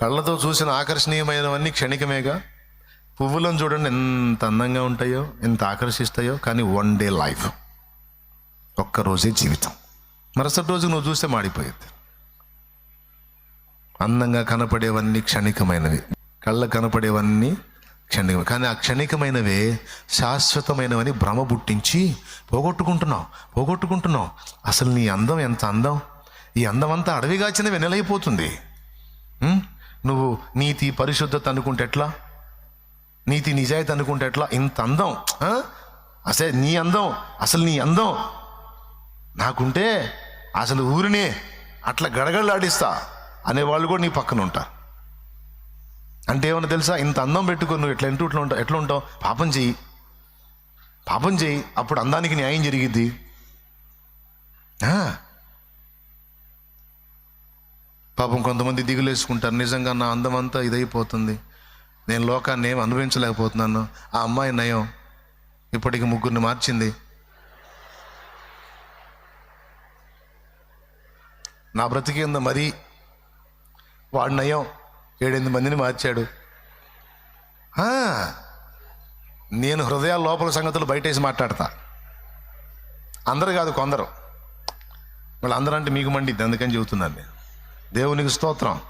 కళ్ళతో చూసిన ఆకర్షణీయమైనవన్నీ క్షణికమేగా. పువ్వులను చూడండి ఎంత అందంగా ఉంటాయో ఎంత ఆకర్షిస్తాయో కానీ వన్ డే లైఫ్ ఒక్క రోజే జీవితం. మరుసటి రోజు నువ్వు చూస్తే మాడిపోయేది. అందంగా కనపడేవన్నీ క్షణికమైనవి. కళ్ళ కనపడేవన్నీ క్షణికం కానీ ఆ క్షణికమైనవే శాశ్వతమైనవని భ్రమ పుట్టించి పోగొట్టుకుంటున్నావు పోగొట్టుకుంటున్నావు. అసలు నీ అందం ఎంత అందం? ఈ అందం అంతా అడవిగాచిన వెనలైపోతుంది నువ్వు నీతి పరిశుద్ధత అనుకుంటే ఎట్లా? నీతి నిజాయితీ అనుకుంటే ఎట్లా? ఇంత అందం ఆ? అసలు నీ అందం అసలు నీ అందం. నాకుంటే అసలు ఊరినే అట్లా గడగడలాడిస్తా అనేవాళ్ళు కూడా నీ పక్కన ఉంటారు అంటే ఏమన్నా తెలుసా? ఇంత అందం పెట్టుకొని నువ్వు ఎట్లా ఇంటూ ఇట్లా ఉంటావు ఎట్లా ఉంటావు? పాపం చెయ్యి. పాపం చెయ్యి. అప్పుడు అందానికి న్యాయం జరిగిద్ది. పాపం కొంతమంది దిగులేసుకుంటారు నిజంగా నా అందం అంతా ఇదైపోతుంది. నేను లోకాన్ని ఏం అనుభవించలేకపోతున్నాను. ఆ అమ్మాయి నయం. ఇప్పటికి ముగ్గురిని మార్చింది. నా బ్రతికింద మరీ వాడు నయం. ఏడెనిమిది మందిని మార్చాడు. నేను హృదయాల లోపల సంగతులు బయటేసి మాట్లాడతా. అందరు కాదు కొందరు. వాళ్ళందరూ అంటే మీకు మండిద్ది. అందుకని చెబుతున్నాను నేను. దేవునికి స్తోత్రం.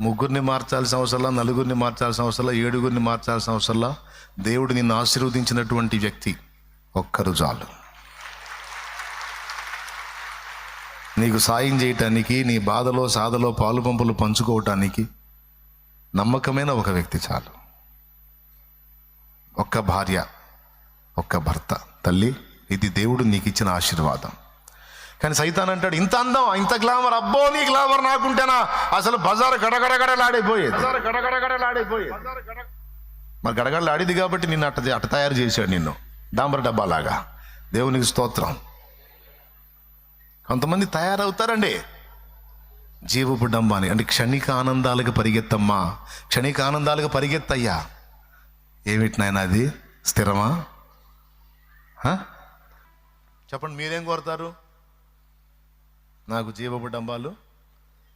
ముగ్గురిని మార్చాల్సిన అవసరంలా నలుగురిని మార్చాల్సిన అవసరంలా ఏడుగురిని మార్చాల్సిన అవసరంలా దేవుడు నిన్ను ఆశీర్వదించినటువంటి వ్యక్తి ఒక్కరు చాలు. నీకు సాయం చేయటానికి నీ బాధలో సాధలో పాలు పంపులు పంచుకోవటానికి నమ్మకమైన ఒక వ్యక్తి చాలు. ఒక్క భార్య ఒక్క భర్త తల్లి ఇది దేవుడు నీకు ఇచ్చిన ఆశీర్వాదం. కానీ సైతాన్ అంటాడు ఇంత అందం ఇంత గ్లామర్ అబ్బో నీ గ్లామర్ నాకుంటేనా? అసలు బజార్ గడగడగడలాడిపోయేది మరి గడగడలాడిది కాబట్టి నిన్ను అట్ట అట్ట తయారు చేశాడు నిన్ను డాంబర్ డబ్బాలాగా. దేవునికి స్తోత్రం. కొంతమంది తయారవుతారండి. జీవపు డంబాని అంటే క్షణిక ఆనందాలకు పరిగెత్తమ్మా క్షణిక ఆనందాలకు పరిగెత్తయ్యా. ఏమిటి నాయన అది? స్థిరమా? హ? చెప్పండి మీరేం కోరుతారు? నాకు జీవపు డంబాలు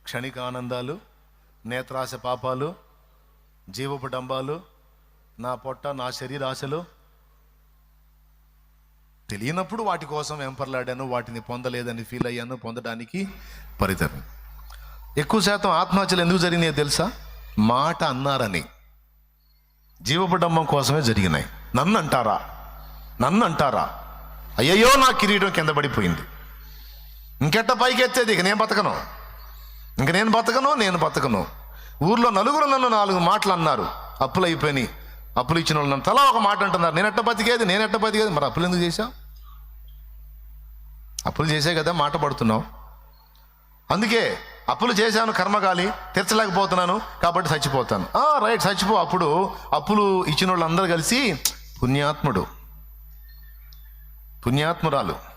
క్షణిక ఆనందాలు నేత్రాశ పాపాలు జీవపు డంబాలు నా పొట్ట నా శరీరాశలు. తెలియనప్పుడు వాటి కోసం వెంపర్లాడాను వాటిని పొందలేదని ఫీల్ అయ్యాను పొందడానికి పరితరం ఎక్కువ శాతం ఆత్మహత్యలు ఎందుకు జరిగినాయో తెలుసా? మాట అన్నారని. జీవపడమ్మం కోసమే జరిగినాయి. నన్ను అంటారా నన్ను అంటారా అయ్యయ్యో నా కిరీటం కింద పడిపోయింది. ఇంకెట్ట పైకి ఎత్తేది ఇక నేను బతకను. ఇంక నేను బతకను నేను బతకను. ఊర్లో నలుగురు నన్ను నాలుగు మాటలు అన్నారు. అప్పులు అయిపోయినాయి. అప్పులు ఇచ్చిన వాళ్ళు నన్ను తలా ఒక మాట అంటున్నారు. నేను ఎట్ట బతికేది? నేను ఎట్ట బతికేది? మరి అప్పులు ఎందుకు చేశావు? అప్పులు చేసే కదా మాట పడుతున్నావు. అందుకే అప్పులు చేశాను కర్మగాలి తీర్చలేకపోతున్నాను కాబట్టి చచ్చిపోతాను. రైట్ చచ్చిపో. అప్పుడు అప్పులు ఇచ్చిన వాళ్ళందరూ కలిసి పుణ్యాత్ముడు. పుణ్యాత్మురాలు.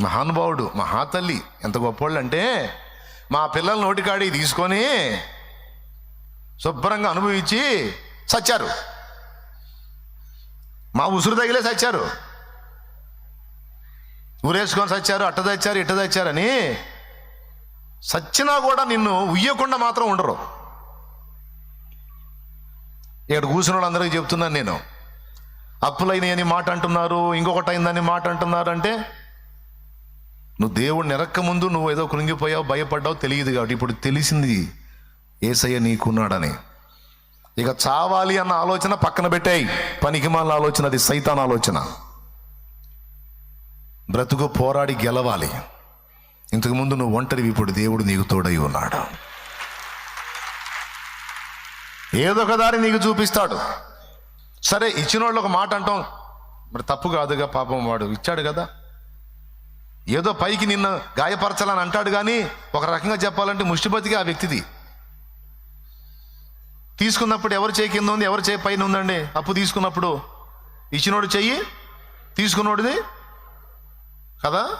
మహానుభావుడు మహాతల్లి ఎంత గొప్పవాళ్ళు అంటే మా పిల్లల నోటికాడి తీసుకొని శుభ్రంగా అనుభవించి చచ్చారు. మా ఉసురు తగిలే చచ్చారు. ఊరేసుకొని చచ్చారు అట్ట తెచ్చారు ఇట్ట తెచ్చారని సచ్చినా కూడా నిన్ను ఉయ్యకుండా మాత్రం ఉండరు. ఇక్కడ కూర్చున్న వాళ్ళందరికీ చెప్తున్నాను నేను. అప్పులైనవి అని మాట అంటున్నారు ఇంకొకటి అయిందని మాట అంటున్నారు అంటే నువ్వు దేవుడిని ఎరక్క ముందు నువ్వు ఏదో కృంగిపోయావు భయపడ్డావు తెలియదు కాబట్టి ఇప్పుడు తెలిసింది ఏసయ్య నీకున్నాడని. ఇక చావాలి అన్న ఆలోచన పక్కన పెట్టాయి. పనికిమాల ఆలోచన అది సైతాన్ ఆలోచన. బ్రతుకు పోరాడి గెలవాలి. ఇంతకు ముందు నువ్వు ఒంటరివి ఇప్పుడు దేవుడు నీకు తోడై ఉన్నాడు. ఏదో దారి నీకు చూపిస్తాడు. సరే ఇచ్చిన వాళ్ళు ఒక మాట అంటాం. మరి తప్పు కాదుగా పాపం వాడు ఇచ్చాడు కదా. ఏదో పైకి నిన్న గాయపరచాలని అంటాడు కానీ ఒక రకంగా చెప్పాలంటే ముష్టిపతిగా ఆ వ్యక్తిది. తీసుకున్నప్పుడు ఎవరు చేయి కింద ఉంది ఎవరు చేయి పైన ఉందండి? అప్పు తీసుకున్నప్పుడు ఇచ్చినోడు చెయ్యి తీసుకున్నోడిది కదా?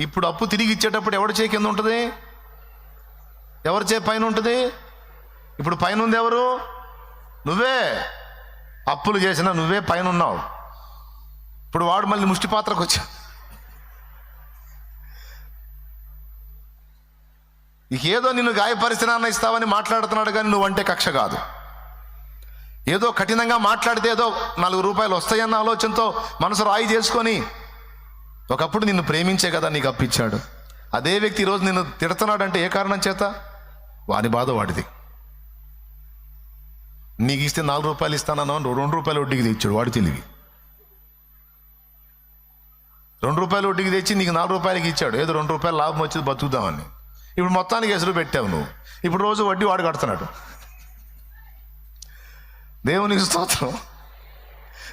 ఇప్పుడు అప్పు తిరిగి ఇచ్చేటప్పుడు ఎవడు చేయి కింద ఉంటుంది? ఎవరు చేయి పైన ఉంటుంది? ఇప్పుడు పైన ఉంది ఎవరు? నువ్వే. అప్పులు చేసినా నువ్వే పైన ఉన్నావు. ఇప్పుడు వాడు మళ్ళీ ముష్టి పాత్రకు వచ్చా ఏదో నిన్ను గాయపరిచినా ఇస్తావని మాట్లాడుతున్నాడు కానీ నువ్వంటే కక్ష కాదు. ఏదో కఠినంగా మాట్లాడితే ఏదో నాలుగు రూపాయలు వస్తాయన్న ఆలోచనతో మనసు రాయి చేసుకొని ఒకప్పుడు నిన్ను ప్రేమించే కదా నీకు అప్పిచ్చాడు. అదే వ్యక్తి ఈరోజు నిన్ను తిడుతున్నాడంటే ఏ కారణం చేత? వాని బాధ వాడిది. నీకు ఇస్తే నాలుగు రూపాయలు ఇస్తానన్నా రెండు రూపాయలు వడ్డీకి తెచ్చాడు వాడి తెలివి. రెండు రూపాయలు వడ్డీకి తెచ్చి నీకు నాలుగు రూపాయలకి ఇచ్చాడు ఏదో రెండు రూపాయలు లాభం వచ్చేది బతుకుదామని. ఇప్పుడు మొత్తానికి ఎసురు పెట్టావు నువ్వు. ఇప్పుడు రోజు వడ్డీ వాడు కడుతున్నాడు. దేవునికి స్తోత్రం.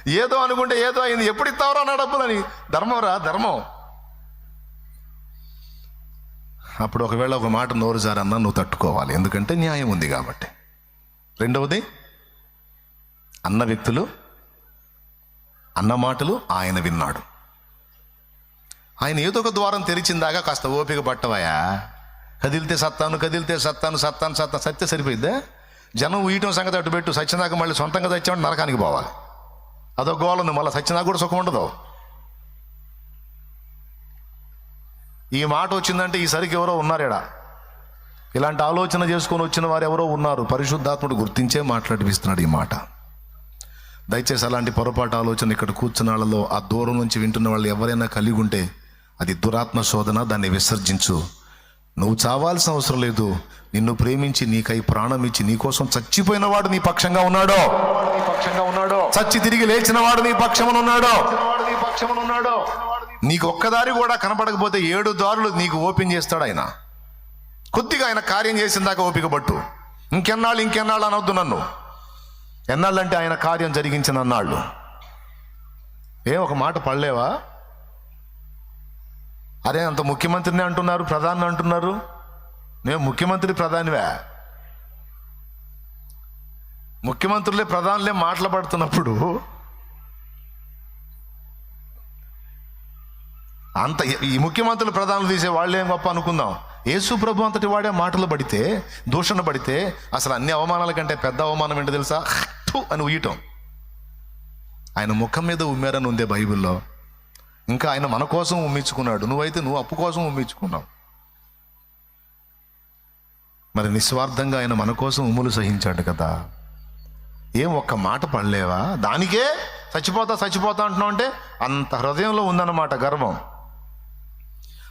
ఏదో అనుకుంటే ఏదో అయింది. ఎప్పుడు ఇస్తావరా నా డబ్బులని? ధర్మం రా ధర్మం. అప్పుడు ఒకవేళ ఒక మాట నోరు జారన్నా నువ్వు తట్టుకోవాలి. ఎందుకంటే న్యాయం ఉంది కాబట్టి. రెండవది అన్న వ్యక్తులు అన్న మాటలు ఆయన విన్నాడు. ఆయన ఏదో ఒక ద్వారం తెరిచిందాకా కాస్త ఓపిక పట్టవయా? కదిలితే సత్తాను కదిలితే సత్తాను సత్తాను సత్తాను. సత్య సరిపోయిద్దా? జనం ఊయటం సంగతి అటు పెట్టు. సత్యనాక మళ్ళీ సొంతంగా తెచ్చామంటే నరకానికి పోవాలి. అదొక గోల ఉంది. మళ్ళీ సత్యనాక కూడా సుఖం ఉండదు. ఈ మాట వచ్చిందంటే ఈ సరికి ఎవరో ఉన్నారేడా? ఇలాంటి ఆలోచన చేసుకొని వచ్చిన వారు ఎవరో ఉన్నారు. పరిశుద్ధాత్ముడు గుర్తించే మాట్లాడిపిస్తున్నాడు ఈ మాట. దయచేసి అలాంటి పొరపాటు ఆలోచన ఇక్కడ కూర్చున్న వాళ్ళలో ఆ దూరం నుంచి వింటున్న వాళ్ళు ఎవరైనా కలిగి ఉంటే అది దురాత్మ శోధన. దాన్ని విసర్జించు. నువ్వు చావాల్సిన అవసరం లేదు. నిన్ను ప్రేమించి నీకై ప్రాణం ఇచ్చి నీకోసం చచ్చిపోయిన వాడు నీ పక్షంగా ఉన్నాడో. పక్షంగా ఉన్నాడో చచ్చి తిరిగి లేచిన వాడు నీ పక్షమున ఉన్నాడో. ఉన్నాడో నీకు ఒక్కదారి కూడా కనపడకపోతే ఏడు దారులు నీకు ఓపెన్ చేస్తాడు ఆయన. కొద్దిగా ఆయన కార్యం చేసిన దాకా ఓపిక పట్టు. ఇంకెన్నాళ్ళు ఇంకెన్నాళ్ళు అనవద్దు నన్ను. ఎన్నాళ్ళంటే ఆయన కార్యం జరిగించిన అన్నాళ్ళు. ఏ ఒక మాట పడలేవా? అరే అంత ముఖ్యమంత్రిని అంటున్నారు ప్రధాని అంటున్నారు? నేను ముఖ్యమంత్రి ప్రధానివే. ముఖ్యమంత్రులే ప్రధానులే మాట్లాడుతున్నప్పుడు అంత ఈ ముఖ్యమంత్రులు ప్రధానులు తీసే వాళ్ళేం గొప్ప అనుకుందాం? యేసు ప్రభు అంతటి వాడే మాటలు పడితే దూషణ పడితే అసలు అన్ని అవమానాల కంటే పెద్ద అవమానం ఏంటో తెలుసా? అని ఉయ్యటం ఆయన ముఖం మీద ఉమ్మేరని ఉందే బైబిల్లో. ఇంకా ఆయన మన కోసం ఉమ్మించుకున్నాడు. నువ్వైతే నువ్వు అప్పు కోసం ఉమ్మించుకున్నావు. మరి నిస్వార్థంగా ఆయన మన కోసం ఉమ్ములు సహించాడు కదా. ఏం ఒక్క మాట పడలేవా? దానికే చచ్చిపోతా చచ్చిపోతా అంటున్నావు అంటే అంత హృదయంలో ఉందన్నమాట గర్వం.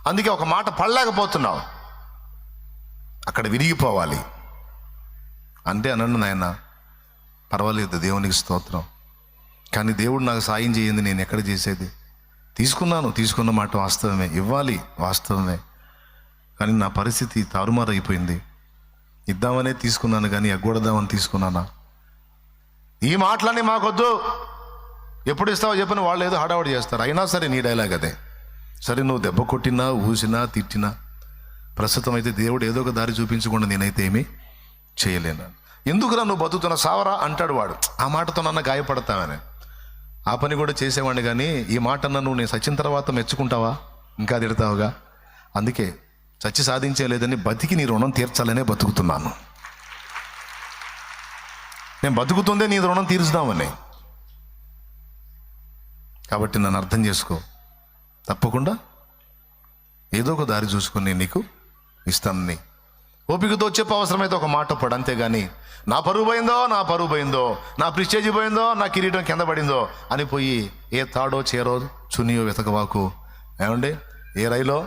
అందుకే ఒక మాట పడలేకపోతున్నావు. అక్కడ విరిగిపోవాలి. అంటే అనండి నాయన. పర్వాలేదు దేవునికి స్తోత్రం. కానీ దేవుడు నాకు సాయం చేయండి నేను ఎక్కడ చేసేది? తీసుకున్నాను తీసుకున్న మాట వాస్తవమే. ఇవ్వాలి వాస్తవమే. కానీ నా పరిస్థితి తారుమారైపోయింది. ఇద్దామనే తీసుకున్నాను కానీ ఎగ్గొడదామని తీసుకున్నానా? ఈ మాటలన్నీ మాకొద్దు. ఎప్పుడు ఇస్తావో చెప్పని వాళ్ళు ఏదో హడావుడి చేస్తారు. అయినా సరే నీ డైలాగ్ అదే. సరే నువ్వు దెబ్బ కొట్టినా ఊసినా తిట్టినా ప్రస్తుతం అయితే దేవుడు ఏదో ఒక దారి చూపించకుండా నేనైతే ఏమీ చేయలేను. ఎందుకురా నువ్వు బతుకుతున్న సావరా? అంటాడు వాడు. ఆ మాటతో నన్ను గాయపడతావని. ఆ పని కూడా చేసేవాడిని కానీ ఈ మాట నువ్వు నేను సచిన తర్వాత మెచ్చుకుంటావా? ఇంకా తిడతావుగా? అందుకే చచ్చి సాధించలేదని బతికి నీ రుణం తీర్చాలనే బతుకుతున్నాను. నేను బతుకుతుందే నీ రుణం తీర్చుదామని కాబట్టి నన్ను అర్థం చేసుకో. తప్పకుండా ఏదో ఒక దారి చూసుకొని నీకు ఇస్తాను ఓపికతో చెప్పు అవసరమైతే ఒక మాట పడు అంతేగాని నా పరువు పోయిందో నా పరువు పోయిందో నా ప్రిస్టేజ్ పోయిందో నా కిరీటం కింద పడిందో అని పోయి ఏ తాడో చేరో చునియో వెతకవాకు. ఏమండి? ఏ రైలో?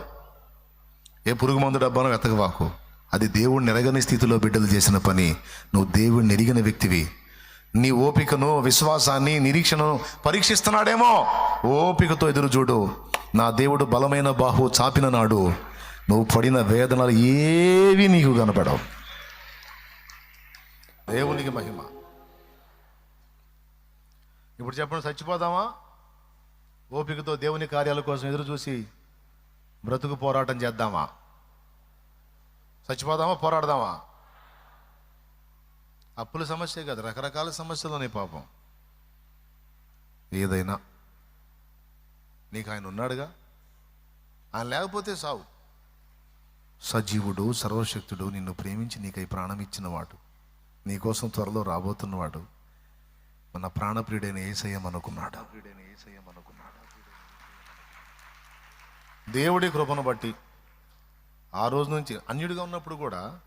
ఏ పురుగు మందు డబ్బానో వెతకవాకు. అది దేవుడిని ఎరగని స్థితిలో బిడ్డలు చేసిన పని. నువ్వు దేవుడిని ఎరిగిన వ్యక్తివి. నీ ఓపికను విశ్వాసాన్ని నిరీక్షణను పరీక్షిస్తున్నాడేమో. ఓపికతో ఎదురు చూడు నా దేవుడు బలమైన బాహు చాపిన నాడు నువ్వు పడిన వేదనలు ఏవి నీకు కనపడవు. దేవునికి మహిమ. ఇప్పుడు చెప్పండి చచ్చిపోదామా? ఓపికతో దేవుని కార్యాల కోసం ఎదురు చూసి బ్రతుకు పోరాటం చేద్దామా? చచ్చిపోదామా పోరాడదామా? అప్పుల సమస్య కాదు రకరకాల సమస్యలు ఉన్నాయి పాపం. ఏదైనా నీకు ఆయన ఉన్నాడుగా? ఆయన లేకపోతే సావు. సజీవుడు సర్వశక్తుడు నిన్ను ప్రేమించి నీకై ప్రాణం ఇచ్చినవాడు. నీకోసం త్వరలో రాబోతున్నవాడు. మన ప్రాణప్రియుడైన ఏసయ్యమనుకున్నాడు దేవుడి కృపను బట్టి ఆ రోజు నుంచి అన్యుడిగా ఉన్నప్పుడు కూడా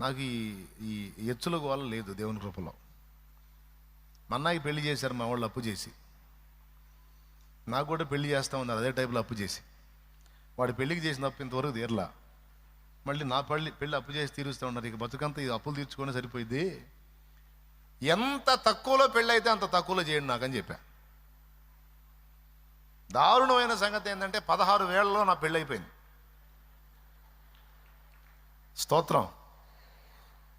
నాకు ఈ ఈ ఎచ్చుల గోల లేదు దేవుని కృపలో. మా పెళ్ళి చేశారు మా వాళ్ళు అప్పు చేసి. నాకు కూడా పెళ్ళి చేస్తా ఉన్నారు అదే టైపులో అప్పు చేసి. వాడు పెళ్ళికి చేసిన అప్పు ఇంతవరకు తీరలా. మళ్ళీ నా పళ్ళి పెళ్ళి అప్పు చేసి తీరుస్తూ ఉన్నారు. ఇక బతుకంతా ఇది అప్పులు తీర్చుకునే సరిపోయింది ఎంత తక్కువలో పెళ్ళి అయితే అంత తక్కువలో చేయండి నాకని చెప్పా. దారుణమైన సంగతి ఏంటంటే పదహారు వేలలో నా పెళ్ళి అయిపోయింది. స్తోత్రం.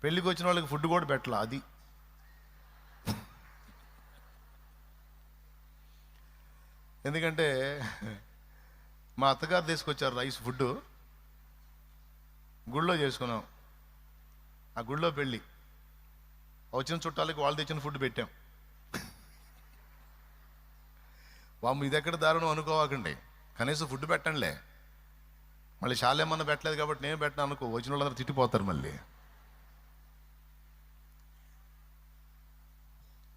పెళ్ళికి వచ్చిన వాళ్ళకి ఫుడ్ కూడా పెట్టాల అది. ఎందుకంటే మా అత్తగారు తీసుకొచ్చారు రైస్ ఫుడ్ గుళ్ళో చేసుకున్నాం. ఆ గుళ్ళో పెళ్ళి. వచ్చిన చుట్టాలకి వాళ్ళు తెచ్చిన ఫుడ్ పెట్టాం. వాము ఇది ఎక్కడ దారుణం అనుకోవాకండి. కనీసం ఫుడ్ పెట్టండిలే. మళ్ళీ శాలేమన్నా పెట్టలేదు కాబట్టి నేను పెట్టను అనుకో వచ్చిన వాళ్ళందరూ తిట్టిపోతారు మళ్ళీ.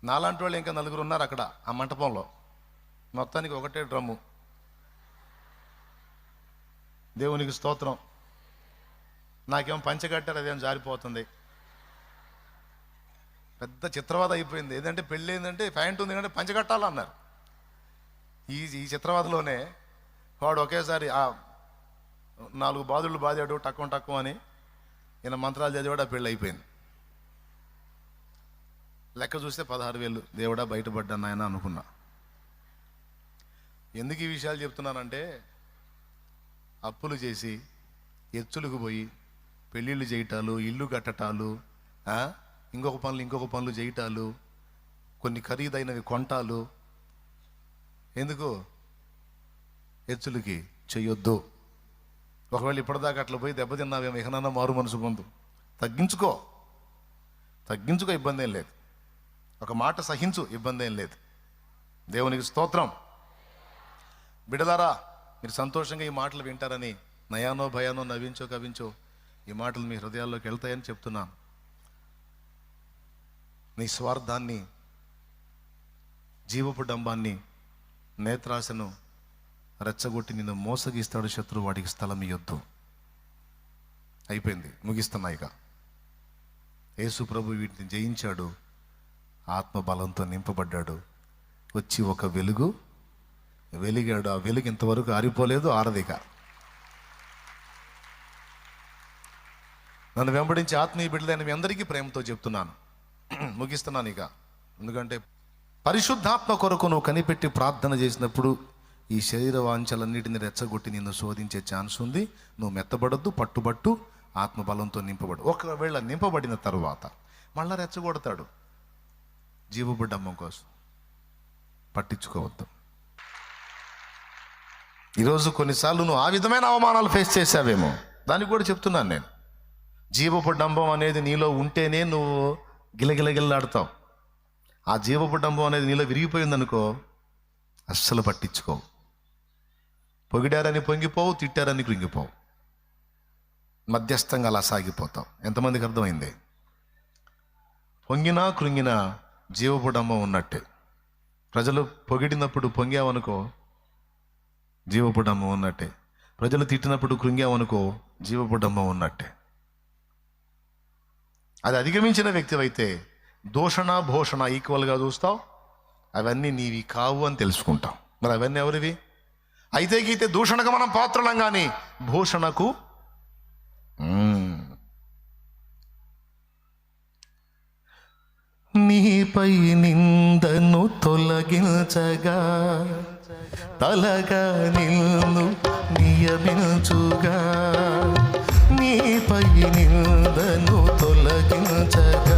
నాలాంటి వాళ్ళు ఇంకా నలుగురు ఉన్నారు అక్కడ ఆ మంటపంలో. మొత్తానికి ఒకటే డ్రమ్ము. దేవునికి స్తోత్రం. నాకేమో పంచగట్టారు అదేం జారిపోతుంది. పెద్ద చిత్రవాద అయిపోయింది. ఏంటంటే పెళ్ళి ఏంటంటే ప్యాంట్ ఉంది కంటే పంచకట్టాలన్నారు ఈ ఈ చిత్రవాదలోనే వాడు ఒకేసారి ఆ నాలుగు బాధుళ్ళు బాధాడు టక్కువ టక్కువ అని ఈయన మంత్రాలు చదివాడు ఆ పెళ్ళి అయిపోయింది. లెక్క చూస్తే పదహారు వేలు. దేవుడా బయటపడ్డా నాయన అనుకున్నా. ఎందుకు ఈ విషయాలు చెప్తున్నానంటే అప్పులు చేసి ఎచ్చులకు పోయి పెళ్ళిళ్ళు చేయటాలు ఇల్లు కట్టటాలు ఇంకొక పనులు ఇంకొక పనులు చేయటాలు కొన్ని ఖరీదైనవి కొంటాలు. ఎందుకు? ఎచ్చులకి చేయొద్దు ఒకవేళ ఇప్పటిదాకా అట్లా పోయి దెబ్బతిన్నావేమో ఇకనన్నా మారు మనసు పొందు. తగ్గించుకో. తగ్గించుకో ఇబ్బంది ఏం లేదు. ఒక మాట సహించు ఇబ్బంది ఏం లేదు. దేవునికి స్తోత్రం. బిడలారా మీరు సంతోషంగా ఈ మాటలు వింటారని నయానో భయానో నవ్వించో కవించో ఈ మాటలు మీ హృదయాల్లోకి వెళ్తాయని చెప్తున్నాను. నీ స్వార్థాన్ని జీవపు డంబాన్ని నేత్రాశను రెచ్చగొట్టి నిన్ను మోసగిస్తాడు శత్రువు వాడికి స్థలం ఇవ్వద్దు అయిపోయింది. ముగిస్తున్నా ఇక. యేసు ప్రభు వీటిని జయించాడు. ఆత్మ బలంతో నింపబడ్డాడు. వచ్చి ఒక వెలుగు వెలిగాడు. ఆ వెలుగు ఇంతవరకు ఆరిపోలేదు ఆరదిక. నన్ను వెంబడించి ఆత్మీయ బిడ్డలైన మీ అందరికీ ప్రేమతో చెప్తున్నాను. ముగిస్తున్నాను ఇక. ఎందుకంటే పరిశుద్ధాత్మ కొరకు నువ్వు కనిపెట్టి ప్రార్థన చేసినప్పుడు ఈ శరీర వాంఛలన్నిటిని రెచ్చగొట్టి నిన్ను శోధించే ఛాన్స్ ఉంది. నువ్వు మెత్తబడద్దు పట్టుబట్టు ఆత్మబలంతో నింపబడు. ఒకవేళ నింపబడిన తర్వాత మళ్ళా రెచ్చగొడతాడు. జీవబుడ్డమ్మం కోసం. పట్టించుకోవద్దు. ఈరోజు కొన్నిసార్లు నువ్వు ఆ విధమైన అవమానాలు ఫేస్ చేశావేమో. దానికి కూడా చెప్తున్నాను నేను. జీవపు డంబం అనేది నీలో ఉంటేనే నువ్వు గిలగిలగిల్లాడతావు. ఆ జీవపు డంబం అనేది నీలో విరిగిపోయిందనుకో అస్సలు పట్టించుకో పొగిడారని పొంగిపోవు తిట్టారని కృంగిపోవు. మధ్యస్థంగా అలా సాగిపోతావు. ఎంతమందికి అర్థమైంది? పొంగినా కృంగినా జీవపు డంబం ఉన్నట్టే. ప్రజలు పొగిడినప్పుడు పొంగావనుకో జీవపు డంబం ఉన్నట్టే. ప్రజలు తిట్టినప్పుడు కృంగావనుకో జీవపు డంబం ఉన్నట్టే. అది అధిగమించిన వ్యక్తి అయితే దూషణ భూషణ ఈక్వల్గా చూస్తావు. అవన్నీ నీవి కావు అని తెలుసుకుంటాం. మరి అవన్నీ ఎవరివి? అయితే గీతే దూషణకు మనం పాత్రలం కానీ భూషణకు? నీపై నిందను తొలగించగా తలగా నిన్ను నియమించుగా నీపై నిన్ను తొలగించగా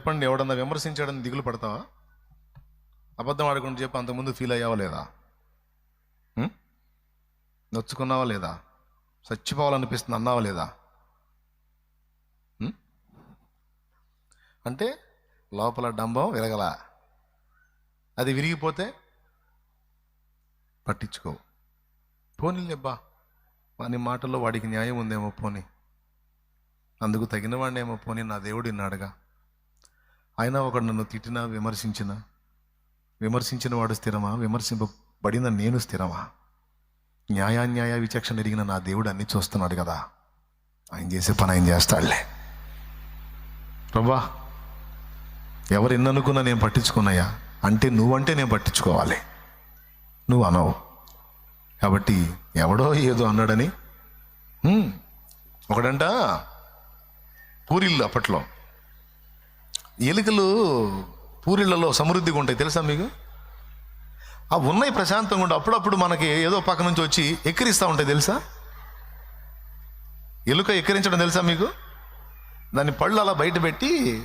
చెప్పండి ఎవడన్నా విమర్శించాడని దిగులు పడతావా? అబద్ధం ఆడకుండా చెప్పి అంతకుముందు ఫీల్ అయ్యావా లేదా? నొచ్చుకున్నావా లేదా? చచ్చిపోవాలనిపిస్తుంది అన్నావా లేదా? అంటే లోపల డంబం విరగల. అది విరిగిపోతే పట్టించుకో. పోనీలేబ్బా వాని మాటల్లో వాడికి న్యాయం ఉందేమో పోనీ. అందుకు తగిన వాడినేమో పోనీ నా దేవుడు విన్నాడుగా ఆయన ఒకడు నన్ను తిట్టినా విమర్శించిన విమర్శించిన వాడు స్థిరమా? విమర్శింపబడిన నేను స్థిరమా? న్యాయాన్యాయ విచక్షణ ఎరిగిన నా దేవుడు అన్ని చూస్తున్నాడు కదా. ఆయన చేసే పని ఆయన చేస్తాడులే. ప్రభా ఎవరు ఎన్ననుకున్నా నేను పట్టించుకున్నాయా అంటే నువ్వంటే నేను పట్టించుకోవాలి. నువ్వు అనవు. కాబట్టి ఎవడో ఏదో అన్నాడని ఒకడంట పూరిల్లు అప్పట్లో. ఎలుకలు పూరిళ్ళలో సమృద్ధిగా ఉంటాయి. తెలుసా మీకు? ఆ ఉన్నాయి ప్రశాంతంగా ఉండి అప్పుడప్పుడు మనకి ఏదో పక్క నుంచి వచ్చి ఎక్కిరిస్తూ ఉంటాయి. తెలుసా? ఎలుక ఎక్కిరించడం తెలుసా మీకు? దాని పళ్ళు అలా బయట పెట్టి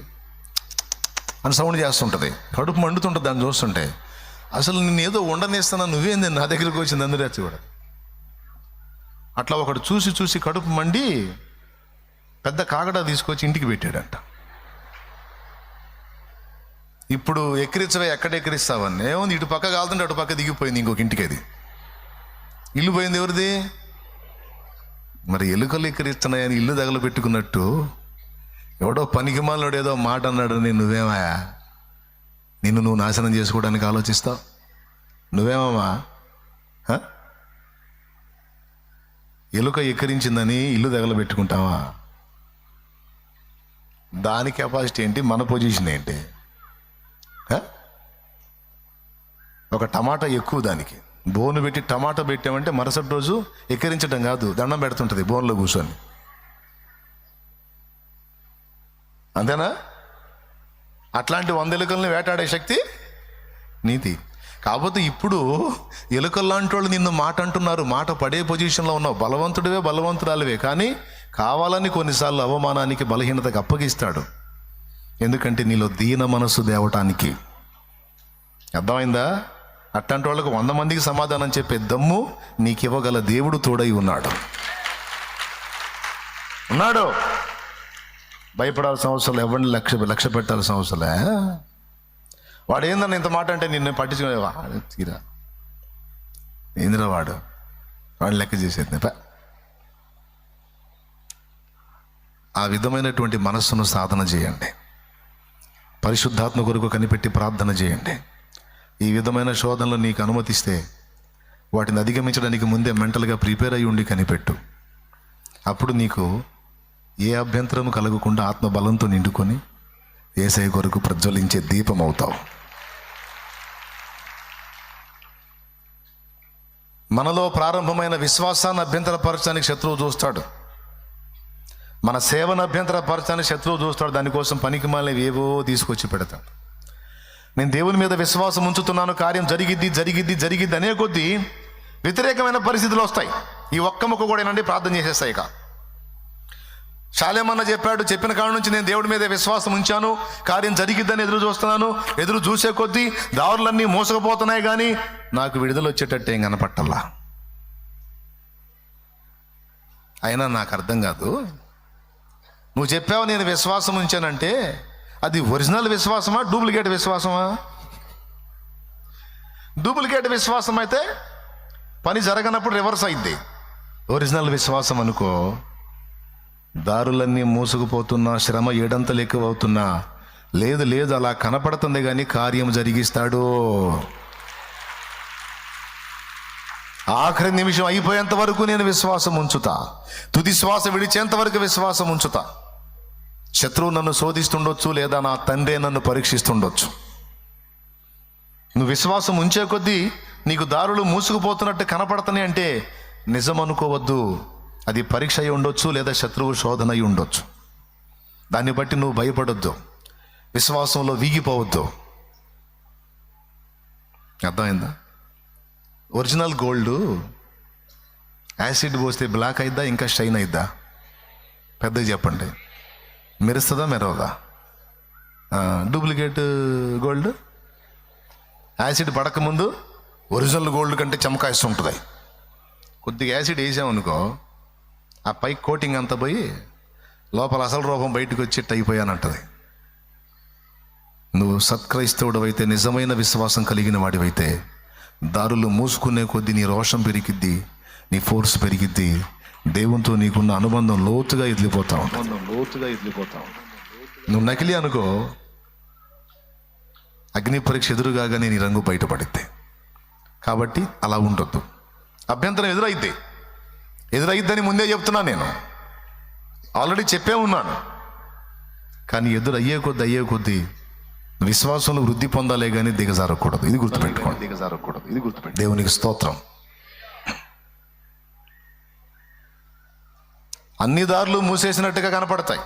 అని సౌండ్ చేస్తుంటుంది. కడుపు మండుతుంటుంది దాన్ని చూస్తుంటే. అసలు నేను ఏదో ఉండనేస్తున్నా నువ్వేంది? నా దగ్గరికి వచ్చింది అందరి కూడా. అట్లా ఒకడు చూసి చూసి కడుపు మండి పెద్ద కాగడ తీసుకొచ్చి ఇంటికి పెట్టాడంట. ఇప్పుడు ఎక్కిరించవే ఎక్కడ ఎక్కిరిస్తావని? ఏముంది ఇటు పక్క కాలుతుంటే అటు పక్క దిగిపోయింది ఇంకొక ఇంటికి అది. ఇల్లు పోయింది ఎవరిది? మరి ఎలుకలు ఎక్కిరిస్తున్నాయని ఇల్లు తగల పెట్టుకున్నట్టు ఎవడో పనికిమాలడు ఏదో మాట అన్నాడని నువ్వేమాయా నిన్ను నువ్వు నాశనం చేసుకోవడానికి ఆలోచిస్తావు? నువ్వేమమ్మా? ఎలుక ఎక్కిరించిందని ఇల్లు తగలబెట్టుకుంటావా? దాని కెపాసిటీ ఏంటి? మన పొజిషన్ ఏంటి? ఒక టమాటా ఎక్కువ దానికి. బోను పెట్టి టమాటా పెట్టామంటే మరుసటి రోజు ఎక్కిరించడం కాదు దండం పెడుతుంటుంది బోన్లో కూర్చొని. అంతేనా? అట్లాంటి వంద ఎలుకల్ని వేటాడే శక్తి నీతి. కాకపోతే ఇప్పుడు ఎలుకల్లాంటి వాళ్ళు నిన్ను మాట అంటున్నారు మాట పడే పొజిషన్లో ఉన్నావు. బలవంతుడివే బలవంతురాలివే కానీ కావాలని కొన్నిసార్లు అవమానానికి బలహీనతకు అప్పగిస్తాడు. ఎందుకంటే నీలో దీన మనస్సు దేవటానికి. అర్థమైందా? అట్లాంటి వాళ్ళకు వంద మందికి సమాధానం చెప్పే దమ్ము నీకు ఇవ్వగల దేవుడు తోడై ఉన్నాడు. ఉన్నాడు. భయపడాల్సిన అవసరం ఎవరిని లక్ష్య లక్ష్య పెట్టాల్సిన అవసరంలే వాడు ఏందన్న ఇంత మాట అంటే నిన్ను పట్టించుకునే తీరా. ఏందిరా వాడు? వాడు లెక్క చేసేది ఆ విధమైనటువంటి మనస్సును సాధన చేయండి. పరిశుద్ధాత్మ కొరకు కనిపెట్టి ప్రార్థన చేయండి. ఈ విధమైన శోధనలు నీకు అనుమతిస్తే వాటిని అధిగమించడానికి ముందే మెంటల్గా ప్రిపేర్ అయి ఉండి కనిపెట్టు. అప్పుడు నీకు ఏ అభ్యంతరము కలగకుండా ఆత్మబలంతో నిండుకొని ఏసై కొరకు ప్రజ్వలించే దీపం అవుతావు మనలో ప్రారంభమైన విశ్వాసాన్ని అభ్యంతరపరచడానికి శత్రువు చూస్తాడు. మన సేవను అభ్యంతరపరచడానికి శత్రువు చూస్తాడు దానికోసం పనికి మాలినవి ఏవో తీసుకొచ్చి పెడతాడు. నేను దేవుని మీద విశ్వాసం ఉంచుతున్నాను కార్యం జరిగిద్ది జరిగిద్ది జరిగిద్ది అనే కొద్దీ వ్యతిరేకమైన పరిస్థితులు వస్తాయి. ఈ ఒక్క మొక్క కూడా ఏనండి ప్రార్థన చేసేస్తాయి ఇక. శాలేమన్న చెప్పాడు చెప్పిన కాడ నుంచి నేను దేవుడి మీద విశ్వాసం ఉంచాను కార్యం జరిగిద్దని ఎదురు చూస్తున్నాను ఎదురు చూసే కొద్దీ దారులన్నీ మోసకపోతున్నాయి కానీ నాకు విడుదల వచ్చేటట్టు ఏం కనపట్టల్లా? అయినా నాకు అర్థం కాదు. నువ్వు చెప్పావు నేను విశ్వాసం ఉంచానంటే అది ఒరిజినల్ విశ్వాసమా డూప్లికేట్ విశ్వాసమా? డూప్లికేట్ విశ్వాసం అయితే పని జరగనప్పుడు రివర్స్ అయింది ఒరిజినల్ విశ్వాసం అనుకో దారులన్నీ మూసుకుపోతున్నా శ్రమ ఏడంతలు ఎక్కువ అవుతున్నా లేదు లేదు అలా కనపడుతుంది కానీ కార్యం జరిగిస్తాడు. ఆఖరి నిమిషం అయిపోయేంత వరకు నేను విశ్వాసం ఉంచుతా. తుది శ్వాస విడిచేంత వరకు విశ్వాసం ఉంచుతా. శత్రువు నన్ను శోధిస్తుండొచ్చు లేదా నా తండ్రే నన్ను పరీక్షిస్తుండొచ్చు. నువ్వు విశ్వాసం ఉంచే కొద్దీ నీకు దారులు మూసుకుపోతున్నట్టు కనపడుతున్నాయి అంటే నిజం అనుకోవద్దు అది పరీక్ష అయి ఉండొచ్చు లేదా శత్రువు శోధన అయి ఉండొచ్చు. దాన్ని బట్టి నువ్వు భయపడొద్దు. విశ్వాసంలో వీగిపోవద్దు. అర్థమైందా? ఒరిజినల్ గోల్డ్ యాసిడ్ పోస్తే బ్లాక్ అయిద్దా ఇంకా షైన్ అయిద్దా? పెద్దగా చెప్పండి. మెరుస్తుందా మెరవదా? Duplicate gold? యాసిడ్ పడకముందు ఒరిజినల్ గోల్డ్ కంటే చమకాయిస్తూ ఉంటుంది. కొద్దిగా యాసిడ్ వేసామనుకో ఆ పై కోటింగ్ అంతా పోయి లోపల అసలు రూపం బయటకు వచ్చేట్టు అయిపోయానంటది. నువ్వు సత్క్రైస్తవుడు అయితే నిజమైన విశ్వాసం కలిగిన వాడివైతే దారులు మూసుకునే కొద్దీ నీ రోషం పెరిగిద్ది నీ ఫోర్స్ పెరిగిద్ది దేవునితో నీకున్న అనుబంధం లోతుగా ఎదిలిపోతా ఉంటుంది లోతుగా ఎదిలిపోతాం నువ్వు నకిలీ అనుకో. అగ్ని పరీక్ష ఎదురుగానే నీ రంగు బయటపడిద్ది. కాబట్టి అలా ఉండొద్దు. అభ్యంతరం ఎదురైద్ది. ఎదురైద్దని ముందే చెప్తున్నా నేను. ఆల్రెడీ చెప్పే ఉన్నాను. కానీ ఎదురు అయ్యే కొద్ది అయ్యే కొద్దీ విశ్వాసంలో వృద్ధి పొందాలే కానీ దిగజారకూడదు. ఇది గుర్తుపెట్టుకోండి. దిగజారకూడదు. ఇది గుర్తుపెట్టి దేవునికి స్తోత్రం. అన్ని దారులు మూసేసినట్టుగా కనపడతాయి.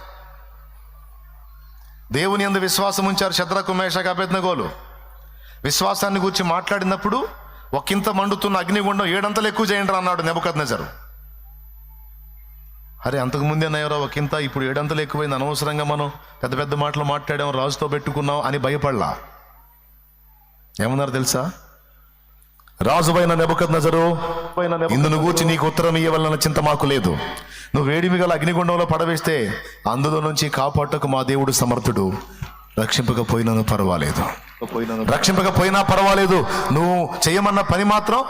దేవుని అందు విశ్వాసం ఉంచారు శత్రకు మేషక అభ్యర్థనగోలు విశ్వాసాన్ని గురించి మాట్లాడినప్పుడు ఒకంత మండుతున్న అగ్నిగుండం ఏడంతలు ఎక్కువ చేయండి అన్నాడు నెబద్ అరే అంతకు ముందే నయ్యరా ఒకంత ఇప్పుడు ఏడంతలు ఎక్కువైంది అనవసరంగా మనం పెద్ద పెద్ద మాటలు మాట్లాడాం రాజుతో పెట్టుకున్నాం అని భయపడలా? ఏమన్నారు తెలుసా? రాజువైన నెబద్ నజరు ఇందును గూర్చి నీకు ఉత్తరం ఇవ్వాలన్న చింత మాకు లేదు. నువ్వు వేడిమి గల అగ్నిగుండంలో పడవేస్తే అందులో నుంచి కాపాటకు మా దేవుడు సమర్థుడు. రక్షింపకపోయినను పర్వాలేదు. పోయిన రక్షింపకపోయినా పర్వాలేదు. నువ్వు చేయమన్న పని మాత్రం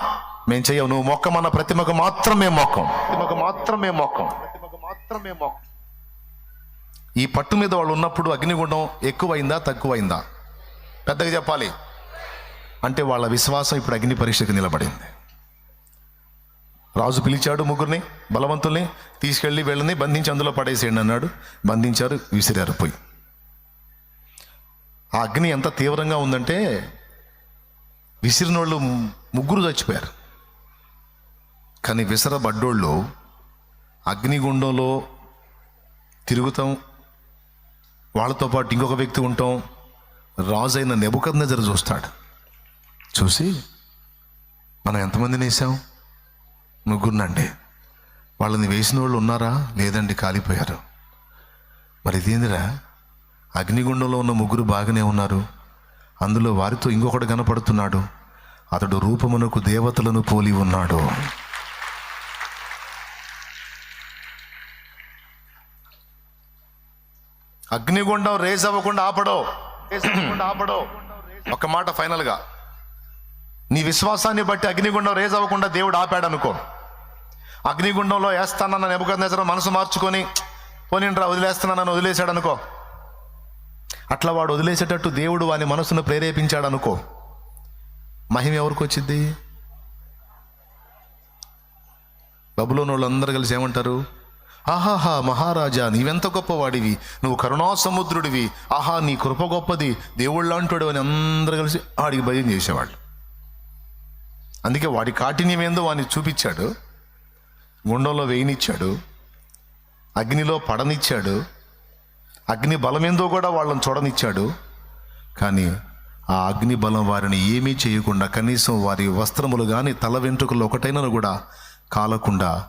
మేము చెయ్యం. నువ్వు మొక్కమన్న ప్రతిమకు మాత్రం మేము మొక్కం. ప్రతిమకు మాత్రమే మొక్కం. ప్రతిమకు మాత్రమే మొక్కం. ఈ పట్టు మీద వాళ్ళు ఉన్నప్పుడు అగ్నిగుండం ఎక్కువైందా తక్కువైందా? పెద్దగా చెప్పాలి. అంటే వాళ్ళ విశ్వాసం ఇప్పుడు అగ్ని పరీక్షకు నిలబడింది. రాజు పిలిచాడు ముగ్గురిని బలవంతుల్ని తీసుకెళ్ళి వెళ్ళని బంధించి అందులో పడేసేయండి అన్నాడు. బంధించారు విసిరారు పోయి. ఆ అగ్ని ఎంత తీవ్రంగా ఉందంటే విసిరినోళ్ళు ముగ్గురు చచ్చిపోయారు. కానీ విసరబడ్డోళ్ళు అగ్నిగుండంలో తిరుగుతాం వాళ్ళతో పాటు ఇంకొక వ్యక్తి ఉంటాం రాజు అయిన నెబుకద్నెజరు చూస్తాడు. చూసి మనం ఎంతమందిని వేసాం ముగ్గురునండి. వాళ్ళని వేసిన వాళ్ళు ఉన్నారా? లేదండి కాలిపోయారు. మరి ఇదేందిరా? అగ్నిగుండంలో ఉన్న ముగ్గురు బాగానే ఉన్నారు. అందులో వారితో ఇంకొకడు కనపడుతున్నాడు. అతడు రూపమునకు దేవతలను పోలి ఉన్నాడు. అగ్నిగుండం రేస్ అవ్వకుండా ఆపడో. ఆపడో. ఒక మాట ఫైనల్గా. నీ విశ్వాసాన్ని బట్టి అగ్నిగుండం రేజ్ అవ్వకుండా దేవుడు ఆపాడు అనుకో అగ్నిగుండంలో వేస్తానన్న నెబుకద్నెజరు మనసు మార్చుకొని పోనిండ్రా వదిలేస్తున్నానని వదిలేశాడు అనుకో అట్లా వాడు వదిలేసేటట్టు దేవుడు వాని మనసును ప్రేరేపించాడు అనుకో మహిమ ఎవరికి వచ్చింది బబులోని వాళ్ళందరూ కలిసి ఏమంటారు? ఆహాహా మహారాజా నీవెంత గొప్పవాడివి నువ్వు కరుణా సముద్రుడివి ఆహా నీ కృప గొప్పది దేవుళ్ళంటాడు అని అందరూ కలిసి ఆడికి భయం చేసేవాళ్ళు. అందుకే వాడి కాఠిన్యం ఏందో వాడిని చూపించాడు. గుండంలో వేయనిచ్చాడు. అగ్నిలో పడనిచ్చాడు. అగ్ని బలమేందో కూడా వాళ్ళని చూడనిచ్చాడు. కానీ ఆ అగ్ని బలం వారిని ఏమీ చేయకుండా కనీసం వారి వస్త్రములు కానీ తల వెంట్రుకలు ఒకటైనను కూడా కాలకుండా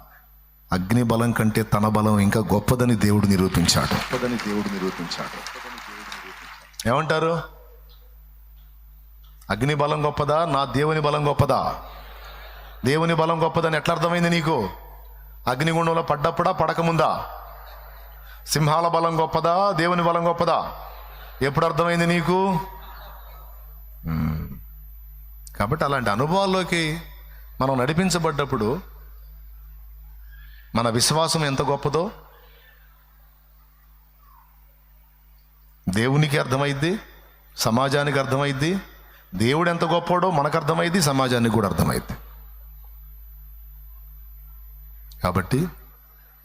అగ్ని బలం కంటే తన బలం ఇంకా గొప్పదని దేవుడు నిరూపించాడు. గొప్పదని దేవుడు నిరూపించాడు. ఏమంటారు? అగ్ని బలం గొప్పదా? నా దేవుని బలం గొప్పదా? దేవుని బలం గొప్పదని ఎట్లా అర్థమైంది నీకు? అగ్నిగుండంలో పడ్డప్పుడా పడకముందా? సింహాల బలం గొప్పదా? దేవుని బలం గొప్పదా? ఎప్పుడు అర్థమైంది నీకు? కాబట్టి అలాంటి అనుభవాల్లోకి మనం నడిపించబడ్డప్పుడు మన విశ్వాసం ఎంత గొప్పదో దేవునికి అర్థమైద్ది సమాజానికి అర్థమైద్ది దేవుడు ఎంత గొప్పోడో మనకు అర్థమైద్ది సమాజానికి కూడా అర్థమైద్ది కాబట్టి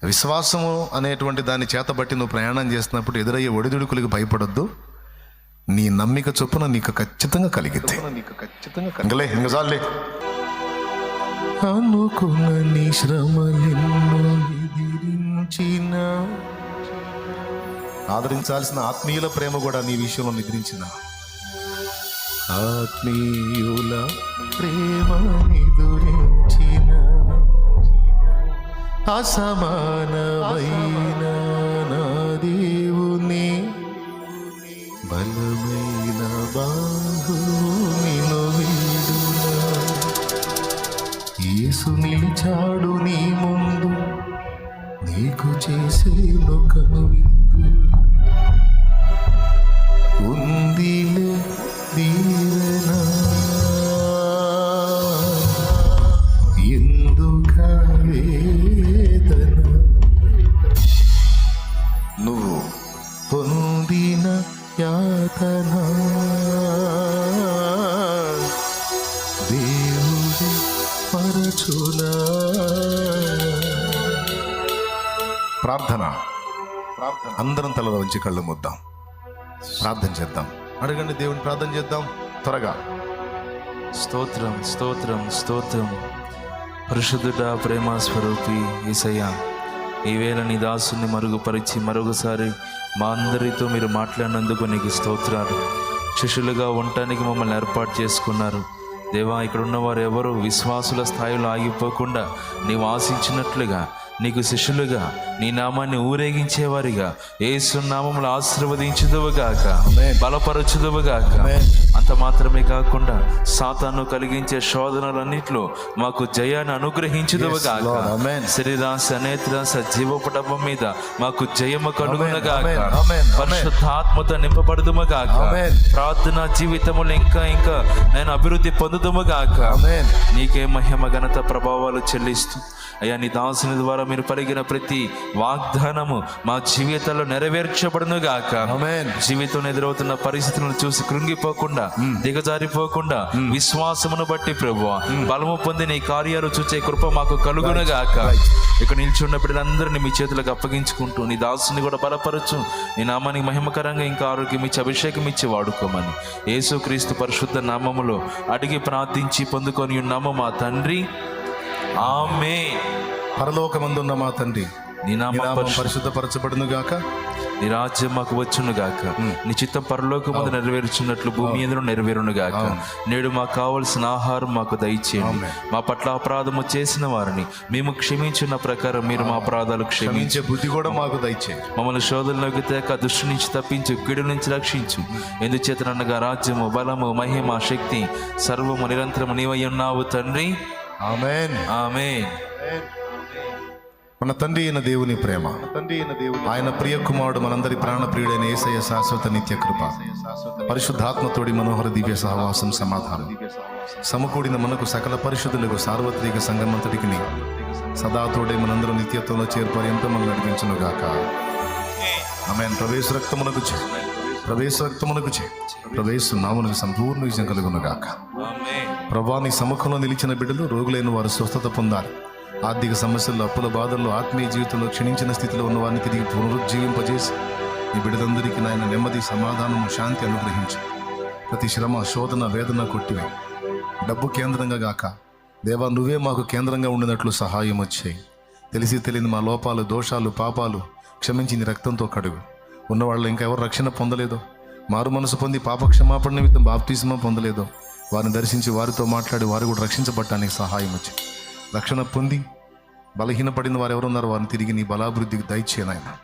విశ్వాసము అనేటువంటి దాన్ని చేతబట్టి నువ్వు ప్రయాణం చేస్తున్నప్పుడు ఎదురయ్యే ఒడిదుడుకులకు భయపడొద్దు. నీ నమ్మిక చొప్పున నీకు ఖచ్చితంగా కలిగిద్ది నీకు ఖచ్చితంగా ఇంకలే ఇంక చాలే అనుకున్న నీ శ్రమలెన్నో ఎదిరించిన ఆదరించాల్సిన ఆత్మీయుల ప్రేమ కూడా నీ విషయంలో నిద్రించిన ఆత్మీయుల ప్రేమ నిదురించిన అసమానమైన నా దేవుని బలమైన బాహు వీడునా? యేసు నిలిచాడు నీ ముందు నీకు చేసేను కనువిందు దేవుడి పరచునా. ప్రార్థన. ప్రార్థన అందరం తలలో వంచి కళ్ళు ముద్దాం. ప్రార్థన చేద్దాం. అడగండి దేవుని ప్రార్థన చేద్దాం. త్వరగా. స్తోత్రం స్తోత్రం స్తోత్రం. పరిశుద్ధుడ ప్రేమ స్వరూపి ఈసయ్య ఈవేళ నీ దాసుని మరుగుపరిచి మరొకసారి మా అందరితో మీరు మాట్లాడినందుకు నీకు స్తోత్రాలు. శిష్యులుగా ఉండటానికి మమ్మల్ని ఏర్పాటు చేసుకున్నారు. దేవా ఇక్కడ ఉన్నవారు ఎవరు విశ్వాసుల స్థాయిలో ఆగిపోకుండా నీవు ఆశించినట్లుగా నీకు శిష్యులుగా నీ నామాన్ని ఊరేగించేవారిగా ఏసు నామములు ఆశీర్వదించుదువుగాక బలపరచుదువుగాక. అంత మాత్రమే కాకుండా సాతాను కలిగించే శోధనలన్నిట్లో మాకు జయాన్ని అనుగ్రహించుదువుగాక. శరీరాశ నేత్రాశ జీవపటం మీద మాకు జయము. Amen. పరిశుద్ధాత్మతో నింపబడుదుముగాక. ప్రార్థన జీవితములు ఇంకా ఇంకా నేను అభివృద్ధి పొందుదుముగాక నీకే మహిమ ఘనత ప్రభావాలు చెల్లిస్తూ అయ్యా నీ దాసుని ద్వారా మీరు పలిగిన ప్రతి వాగ్దానము మా జీవితాల్లో నెరవేర్చబడును గాక జీవితంలో ఎదురవుతున్న పరిస్థితులను చూసి కృంగిపోకుండా దిగజారిపోకుండా విశ్వాసమును బట్టి ప్రభు బలము పొంది నీ కార్యాలు చూచే కృప మాకు కలుగును గాక ఇక్కడ నిల్చున్న బిడ్డలందరినీ మీ చేతులకు అప్పగించుకుంటూ నీ దాసుని కూడా బలపరచు. నీ నామానికి మహిమకరంగా ఇంకా ఆరోగ్యం ఇచ్చి అభిషేకం ఇచ్చి వాడుకోమని. యేసుక్రీస్తు పరిశుద్ధ నామములో అడిగి ప్రార్థించి పొందుకొని ఉన్నాము మా తండ్రి. ఆమె పరలోకమందున్న మా తండ్రి. నీ నామం నామం పరిశుద్ధ పరిశుద్ధపరచబడును గాక నీ రాజ్యం మాకు వచ్చును గాక నీ చిత్తం పరలోకమందు నెరవేర్చున్నట్లు భూమి ఎందులో నెరవేరును గాక నేడు మాకు కావలసిన ఆహారం మాకు దయచేయండి. ఆమేన్. మా పట్ల అపరాధము చేసిన వారిని మేము క్షమించిన ప్రకారం మీరు మా అపరాధాలు క్షమించి. బుద్ధి కూడా మాకు దయచే మమ్మల్ని శోధనలోకి తేక దుష్టు నుంచి తప్పించు కీడు నుంచి రక్షించు. ఎందుచేతనగా రాజ్యము బలము మహిమ శక్తి సర్వము నిరంతరము నీవై ఉన్నావు తండ్రి. ఆమేన్. ఆమె మన తండ్రి అయిన దేవుని ప్రేమ. తండ్రి అయిన దేవుని ఆయన ప్రియ కుమారుడు మనందరి ప్రాణ ప్రియుడైన ఏసయ్య శాశ్వత నిత్య కృప పరిశుద్ధాత్మతోడి మనోహర దివ్య సహవాసం సమాధానం. సమకూడిన మనకు సకల పరిశుద్ధులకు సార్వత్రిక సంగమంతటికి సదా తోడే మనందరం నిత్యత్వంలో చేరుపర్యంతో మనం నడిపించును గాక ఆమె ప్రవేశ రక్తమునకు చే. ప్రవేశ రక్తమునకు చే. ప్రవేశ నామునకు సంపూర్ణ విజయం కలుగును గాక ఆమె ప్రభా నీ సముఖంలో నిలిచిన బిడ్డలు రోగులైన వారు స్వస్థత పొందాలి. ఆర్థిక సమస్యల్లో అప్పుల బాధల్లో ఆత్మీయ జీవితంలో క్షీణించిన స్థితిలో ఉన్న వారిని తిరిగి పునరుజ్జీవింపజేసి ఈ బిడ్డలందరికీ నాయన నెమ్మది సమాధానము శాంతి అనుగ్రహించు. ప్రతి శ్రమ శోధన వేదన కొట్టివే. డబ్బు కేంద్రంగా గాక. దేవా నువ్వే మాకు కేంద్రంగా ఉండినట్లు సహాయం వచ్చాయి తెలిసి తెలియని మా లోపాలు దోషాలు పాపాలు క్షమించి నీ రక్తంతో కడుగు. ఉన్నవాళ్ళు ఇంకా ఎవరు రక్షణ పొందలేదో? మారు మనసు పొంది పాప క్షమాపణ నిమిత్తం బాప్తిస్మం పొందలేదో? వారిని దర్శించి వారితో మాట్లాడి వారు కూడా రక్షించబడటానికి సహాయం వచ్చింది రక్షణ పొంది బలహీనపడిన వారు ఎవరున్నారో వారిని తిరిగి నీ బలాభివృద్ధికి దయచేయనాయన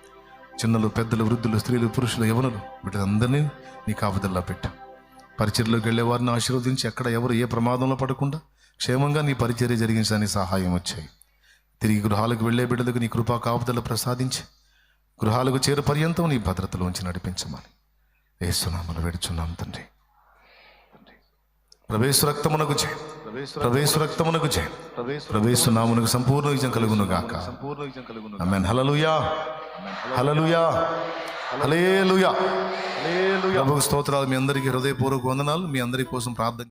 చిన్నలు పెద్దలు వృద్ధులు స్త్రీలు పురుషులు యవనులు వీటిలందరినీ నీ కాపుదల్లో పెట్టు. పరిచర్లోకి వెళ్ళే వారిని ఆశీర్వదించి ఎక్కడ ఎవరు ఏ ప్రమాదంలో పడకుండా క్షేమంగా నీ పరిచర్య జరిగించడానికి సహాయం వచ్చాయి. తిరిగి గృహాలకు వెళ్ళే బిడ్డలకు నీ కృపా కాపుదల ప్రసాదించి గృహాలకు చేరు పర్యంతం నీ భద్రతలో ఉంచి నడిపించమని. ఏసునామలు వేడుచున్నాం తండ్రి. ప్రవేశ రక్తమునకు చే ప్రవేశ రక్తమునకు చే ప్రవేశ నామునకు సంపూర్ణ విజయం కలుగును గాక. పూర్ణ విజయం కలుగును ఆమేన్ హల్లెలూయా హల్లెలూయా హల్లెలూయా ప్రభువు స్తోత్రాలు మీ అందరికీ హృదయపూర్వక వందనాలు. మీ అందరి కోసం ప్రార్థన